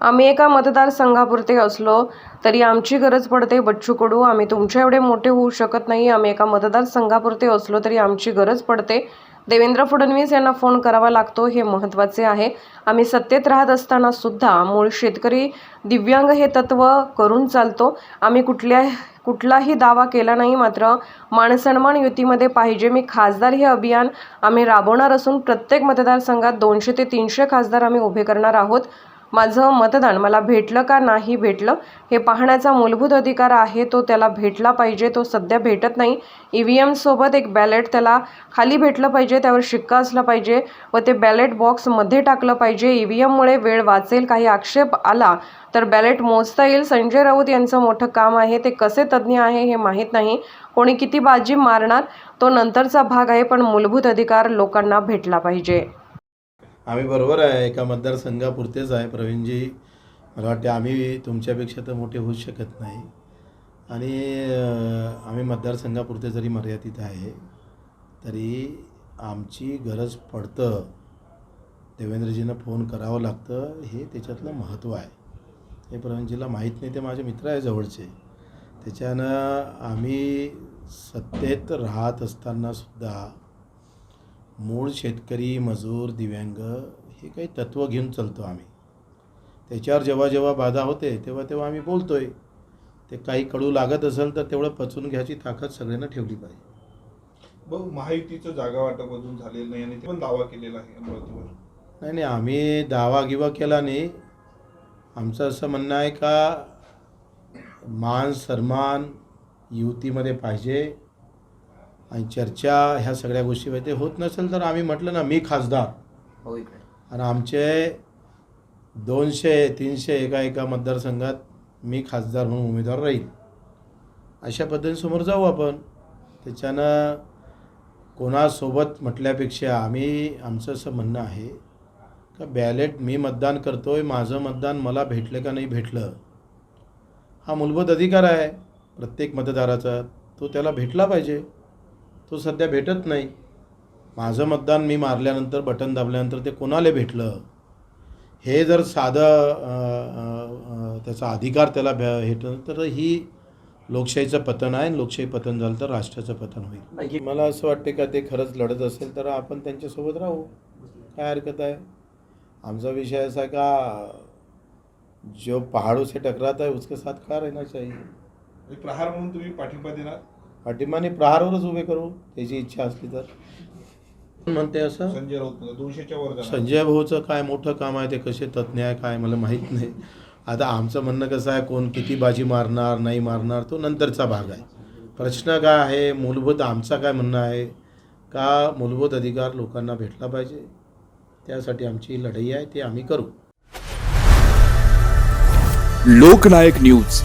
आम्ही एका मतदारसंघापुरते असलो तरी आमची गरज पडते बच्चू कडू. आम्ही तुमच्या एवढे मोठे होऊ शकत नाही. आम्ही एका मतदारसंघापुरते असलो तरी आमची गरज पडते. देवेंद्र फडणवीस यांना फोन करावा लागतो हे महत्त्वाचे आहे. आम्ही सत्तेत राहत असताना सुद्धा मूळ शेतकरी दिव्यांग हे तत्व करून चालतो. आम्ही कुठल्या कुठलाही दावा केला नाही मात्र मानसन्मान युतीमध्ये पाहिजे. मी खासदार हे अभियान आम्ही राबवणार असून प्रत्येक मतदारसंघात दोनशे ते तीनशे खासदार आम्ही उभे करणार आहोत. माझं मतदान मला भेटलं का नाही भेटलं हे पाहण्याचा मूलभूत अधिकार आहे तो त्याला भेटला पाहिजे तो सध्या भेटत नाही. ई व्ही एमसोबत एक बॅलेट त्याला खाली भेटलं पाहिजे त्यावर शिक्का असला पाहिजे व ते बॅलेट बॉक्समध्ये टाकलं पाहिजे. ई व्ही एममुळे वेळ वाचेल काही आक्षेप आला तर बॅलेट मोजता येईल. संजय राऊत यांचं मोठं काम आहे ते कसे तज्ज्ञ आहे हे माहीत नाही. कोणी किती बाजी मारणार तो नंतरचा भाग आहे पण मूलभूत अधिकार लोकांना भेटला पाहिजे. आम्ही बरोबर आहे एका मतदारसंघापुरतेच आहे प्रवीणजी. मला वाटते आम्ही तुमच्यापेक्षा तर मोठे होऊ शकत नाही. आणि आम्ही मतदारसंघापुरते जरी मर्यादित आहे तरी आमची गरज पडतं. देवेंद्रजींना फोन करावं लागतं हे त्याच्यातलं महत्त्व आहे. हे प्रवीणजीला माहीत नाही ते माझे मित्र आहे जवळचे. त्याच्यानं आम्ही सत्तेत राहत असतानासुद्धा मूळ शेतकरी मजूर दिव्यांग हे काही तत्त्व घेऊन चालतो आम्ही. त्याच्यावर जेव्हा जेव्हा बाधा होते तेव्हा तेव्हा आम्ही बोलतो आहे ते काही कडू लागत असेल तर तेवढं पचवून घ्यायची ताकद सगळ्यांना ठेवली पाहिजे. बघ महायुतीचं जागा वाटप अजून झालेलं नाही आणि ते पण दावा केलेला आहे अमरावतीवर. नाही नाही आम्ही दावा गिवा केला नाही. आमचं असं म्हणणं आहे का मान सन्मान युतीमध्ये पाहिजे. आणि चर्चा ह्या सगळ्या गोष्टी पाहिजे होत नसेल तर आम्ही म्हटलं ना मी खासदार. आणि आमचे दोनशे तीनशे एका एका मतदारसंघात मी खासदार म्हणून उमेदवार राहील. अशा पद्धतीने समोर जाऊ आपण. त्याच्यानं कोणासोबत म्हटल्यापेक्षा आम्ही आमचं असं म्हणणं आहे का बॅलेट मी मतदान करतो आहे माझं मतदान मला भेटलं का नाही भेटलं हा मूलभूत अधिकार आहे प्रत्येक मतदाराचा. तो त्याला भेटला पाहिजे. तो सध्या भेटत नाही. माझं मतदान मी मारल्यानंतर बटन दाबल्यानंतर ते कोणाला भेटलं? हे जर साधं त्याचा अधिकार त्याला भे भेटलं तर ही लोकशाहीचं पतन आहे. आणि लोकशाही पतन झालं तर राष्ट्राचं पतन होईल. मला असं वाटते का ते खरंच लढत असेल तर आपण त्यांच्यासोबत राहू. काय हरकत आहे? आमचा विषय ऐसा है का जो पहाड़ों से टकराता है उसके साथ खड़ा रहना चाहिए प्रहार म्हणून तुम्ही पाठिंबा देणार? पाठिंबाने प्रहारवरच उभे करू त्याची इच्छा असली तर. म्हणते असं? संजय राऊत दोनशेच्या संजय भाऊचं काय मोठं काम आहे ते कसे तज्ज्ञ आहे काय मला माहीत नाही. आता आमचं म्हणणं कसं आहे कोण किती बाजी मारणार नाही मारणार तो नंतरचा भाग आहे. प्रश्न काय आहे मूलभूत आमचा काय म्हणणं आहे का मूलभूत अधिकार लोकांना भेटला पाहिजे? त्यासाठी आमची लढाई आहे ती आम्ही करू. लोकनायक न्यूज.